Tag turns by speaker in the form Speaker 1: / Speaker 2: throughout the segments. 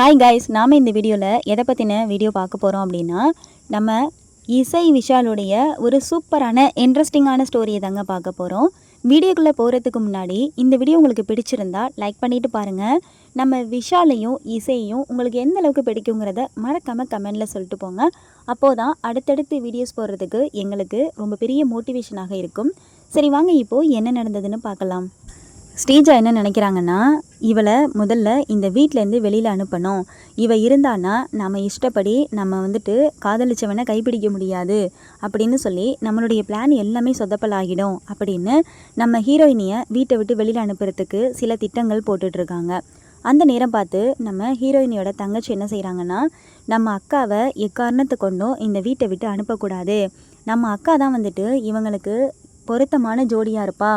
Speaker 1: Hi guys நாம் இந்த வீடியோவில் எதை பற்றின வீடியோ பார்க்க போகிறோம் அப்படின்னா நம்ம இசை விஷாலுடைய ஒரு சூப்பரான இன்ட்ரெஸ்டிங்கான ஸ்டோரியை தாங்க பார்க்க போகிறோம் வீடியோக்குள்ளே போகிறதுக்கு முன்னாடி இந்த வீடியோ உங்களுக்கு பிடிச்சிருந்தா லைக் பண்ணிவிட்டு பாருங்கள் நம்ம விஷாலையும் இசையையும் உங்களுக்கு எந்த அளவுக்கு பிடிக்குங்கிறத மறக்காமல் கமெண்டில் சொல்லிட்டு போங்க. அப்போது தான் அடுத்தடுத்து வீடியோஸ் போடுறதுக்கு எங்களுக்கு ரொம்ப பெரிய மோட்டிவேஷனாக இருக்கும். சரி வாங்க இப்போது என்ன நடந்ததுன்னு பார்க்கலாம். ஸ்ரீஜா என்ன நினைக்கிறாங்கன்னா இவளை முதல்ல இந்த வீட்டிலேருந்து வெளியில் அனுப்பணும். இவ இருந்தான்னா நம்ம இஷ்டப்படி நம்ம வந்துட்டு காதலிச்சவனை கைப்பிடிக்க முடியாது அப்படின்னு சொல்லி நம்மளுடைய பிளான் எல்லாமே சொதப்பலாகிடும் அப்படின்னு நம்ம ஹீரோயினியை வீட்டை விட்டு வெளியில் அனுப்புறதுக்கு சில திட்டங்கள் போட்டுட்ருக்காங்க. அந்த நேரம் பார்த்து நம்ம ஹீரோயினியோட தங்கச்சி என்ன செய்கிறாங்கன்னா நம்ம அக்காவை எக்காரணத்தை கொண்டும் இந்த வீட்டை விட்டு அனுப்பக்கூடாது. நம்ம அக்கா தான் வந்துட்டு இவங்களுக்கு பொருத்தமான ஜோடியாக இருப்பா.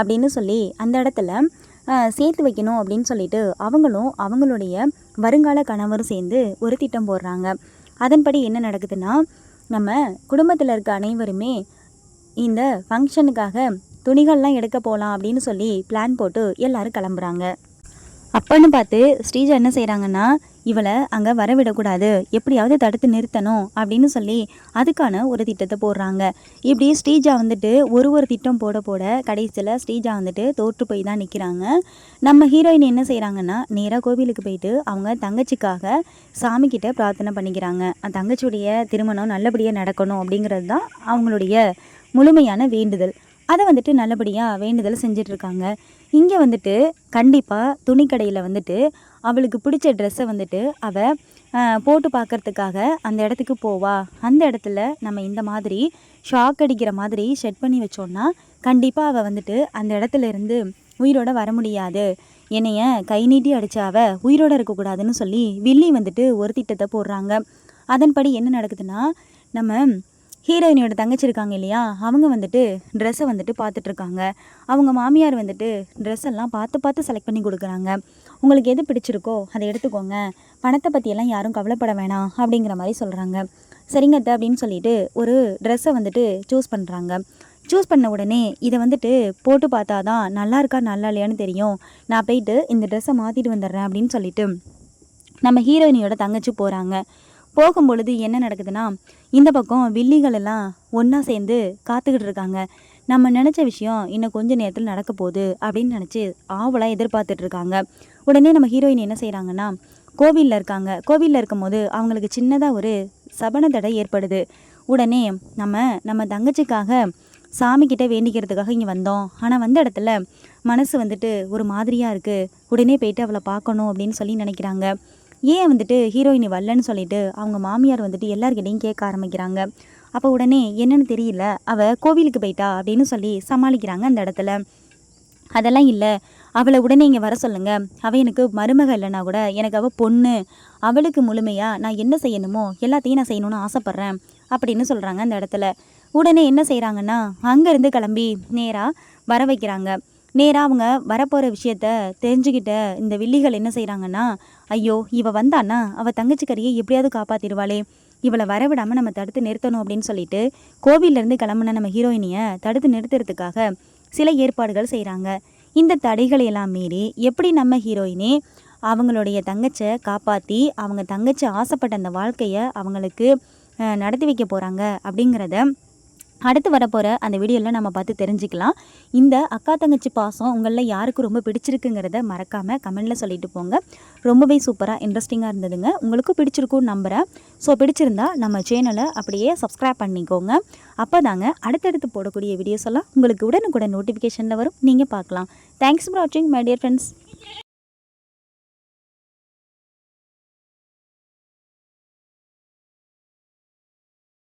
Speaker 1: அப்படின்னு சொல்லி அந்த இடத்துல சேர்த்து வைக்கணும் அப்படின்னு சொல்லிட்டு அவங்களும் அவங்களுடைய வருங்கால கணவரும் சேர்ந்து ஒரு திட்டம் போடுறாங்க. அதன்படி என்ன நடக்குதுன்னா நம்ம குடும்பத்தில் இருக்க அனைவருமே இந்த ஃபங்க்ஷனுக்காக துணிகள்லாம் எடுக்க போகலாம் அப்படின்னு சொல்லி பிளான் போட்டு எல்லாரும் கிளம்புறாங்க. அப்பன்னு பார்த்து ஸ்ரீஜா என்ன செய்கிறாங்கன்னா இவளை அங்கே வரவிடக்கூடாது. எப்படியாவது தடுத்து நிறுத்தணும் அப்படின்னு சொல்லி அதுக்கான ஒரு திட்டத்தை போடுறாங்க. இப்படி ஸ்ரீஜா வந்துட்டு ஒரு ஒரு திட்டம் போட போட கடைசியில் ஸ்ரீஜா வந்துட்டு தோற்று போய் தான் நிற்கிறாங்க நம்ம ஹீரோயின் என்ன செய்கிறாங்கன்னா நேராக கோவிலுக்கு போயிட்டு அவங்க தங்கச்சிக்காக சாமிக்கிட்ட பிரார்த்தனை பண்ணிக்கிறாங்க. அந்த தங்கச்சியுடைய திருமணம் நல்லபடியாக நடக்கணும் அப்படிங்கிறது தான் அவங்களுடைய முழுமையான வேண்டுதல். அதை வந்துட்டு நல்லபடியாக வேண்டுதல் செஞ்சிட்ருக்காங்க இங்கே வந்துட்டு கண்டிப்பாக துணிக்கடையில் வந்துட்டு அவளுக்கு பிடிச்ச ட்ரெஸ்ஸை வந்துட்டு அவள் போட்டு பார்க்கறதுக்காக அந்த இடத்துக்கு போவா. அந்த இடத்துல நம்ம இந்த மாதிரி ஷாக் அடிக்கிற மாதிரி செட் பண்ணி வச்சோன்னா கண்டிப்பாக அவள் வந்துட்டு அந்த இடத்துல இருந்து உயிரோட வர முடியாது. என்னைய கை நீட்டி அடிச்ச அவள் உயிரோட இருக்கக்கூடாதுன்னு சொல்லி வில்லி வந்துட்டு ஒரு திட்டத்தை போடுறாங்க. அதன்படி என்ன நடக்குதுன்னா நம்ம ஹீரோயினியோட தங்கச்சி இருக்காங்க இல்லையா அவங்க வந்துட்டு ட்ரெஸ்ஸை வந்துட்டு பார்த்துட்ருக்காங்க அவங்க மாமியார் வந்துட்டு ட்ரெஸ் எல்லாம் பார்த்து பார்த்து செலக்ட் பண்ணி கொடுக்குறாங்க. உங்களுக்கு எது பிடிச்சிருக்கோ அதை எடுத்துக்கோங்க. பணத்தை பற்றியெல்லாம் யாரும் கவலைப்பட வேணாம் அப்படிங்கிற மாதிரி சொல்கிறாங்க சரிங்க அத்தை அப்படின்னு சொல்லிட்டு ஒரு ட்ரெஸ்ஸை வந்துட்டு சூஸ் பண்ணுறாங்க சூஸ் பண்ண உடனே இதை வந்துட்டு போட்டு பார்த்தா தான் நல்லா இருக்கா நல்லா இல்லையான்னு தெரியும். நான் போயிட்டு இந்த ட்ரெஸ்ஸை மாற்றிட்டு வந்துடுறேன் அப்படின்னு சொல்லிட்டு நம்ம ஹீரோயினியோட தங்கச்சி போகிறாங்க போகும்பொழுது என்ன நடக்குதுன்னா இந்த பக்கம் வில்லிகள் எல்லாம் ஒன்றா சேர்ந்து காத்துக்கிட்டு இருக்காங்க. நம்ம நினச்ச விஷயம் இன்னும் கொஞ்ச நேரத்தில் நடக்க போகுது அப்படின்னு நினச்சி ஆவலாக எதிர்பார்த்துட்டு இருக்காங்க. உடனே நம்ம ஹீரோயின் என்ன செய்கிறாங்கன்னா கோவிலில் இருக்காங்க. கோவிலில் இருக்கும்போது அவங்களுக்கு சின்னதாக ஒரு சபன தடை ஏற்படுது. உடனே நம்ம நம்ம தங்கச்சிக்காக சாமிக்கிட்ட வேண்டிக்கிறதுக்காக இங்கே வந்தோம். ஆனால் வந்த இடத்துல மனசு வந்துட்டு ஒரு மாதிரியாக இருக்குது உடனே போயிட்டு அவளை பார்க்கணும் அப்படின்னு சொல்லி நினைக்கிறாங்க. ஏன் வந்துட்டு ஹீரோயினி வரலன்னு சொல்லிட்டு அவங்க மாமியார் வந்துட்டு எல்லார்கிட்டையும் கேட்க ஆரம்பிக்கிறாங்க. அப்போ உடனே என்னன்னு தெரியல. அவள் கோவிலுக்கு போயிட்டா அப்படின்னு சொல்லி சமாளிக்கிறாங்க அந்த இடத்துல. அதெல்லாம் இல்லை. அவளை உடனே இங்கே வர சொல்லுங்க. அவள் எனக்கு மருமக இல்லைனா கூட எனக்கு அவள் பொண்ணு. அவளுக்கு முழுமையாக நான் என்ன செய்யணுமோ எல்லாத்தையும் நான் செய்யணும்னு ஆசைப்பட்றேன் அப்படின்னு சொல்கிறாங்க அந்த இடத்துல. உடனே என்ன செய்கிறாங்கன்னா அங்கேருந்து கிளம்பி நேராக வர வைக்கிறாங்க. நேராக அவங்க வரப்போகிற விஷயத்த தெரிஞ்சுக்கிட்ட இந்த வில்லிகள் என்ன செய்கிறாங்கன்னா ஐயோ இவ வந்தான்னா அவள் தங்கச்சிக்கரியை எப்படியாவது காப்பாற்றிடுவாளே இவளை வரவிடாமல் நம்ம தடுத்து நிறுத்தணும் அப்படின்னு சொல்லிட்டு கோவிலேருந்து கிளம்புன நம்ம ஹீரோயினியை தடுத்து நிறுத்துறதுக்காக சில ஏற்பாடுகள் செய்கிறாங்க இந்த தடைகளை எல்லாம் மீறி எப்படி நம்ம ஹீரோயினி அவங்களுடைய தங்கச்சை காப்பாற்றி அவங்க தங்கச்சி ஆசைப்பட்ட அந்த வாழ்க்கையை அவங்களுக்கு நடத்தி வைக்க போகிறாங்க அப்படிங்கிறத அடுத்து வரப்போகிற அந்த வீடியோவில் நம்ம பார்த்து தெரிஞ்சுக்கலாம். இந்த அக்கா தங்கச்சி பாசம் உங்களில் யாருக்கு ரொம்ப பிடிச்சிருக்குங்கிறத மறக்காமல் கமெண்டில் சொல்லிட்டு போங்க. ரொம்பவே சூப்பராக இன்ட்ரெஸ்டிங்காக இருந்ததுங்க. உங்களுக்கும் பிடிச்சிருக்கும்னு நம்புகிறேன் ஸோ பிடிச்சிருந்தா நம்ம சேனலை அப்படியே சப்ஸ்கிரைப் பண்ணிக்கோங்க. அப்போ தாங்க அடுத்தடுத்து போடக்கூடிய வீடியோஸ் எல்லாம் உங்களுக்கு உடனுக்குடன் நோட்டிஃபிகேஷனில் வரும். நீங்கள் பார்க்கலாம். தேங்க்ஸ் ஃபார் வாட்சிங் மை டியர் ஃப்ரெண்ட்ஸ்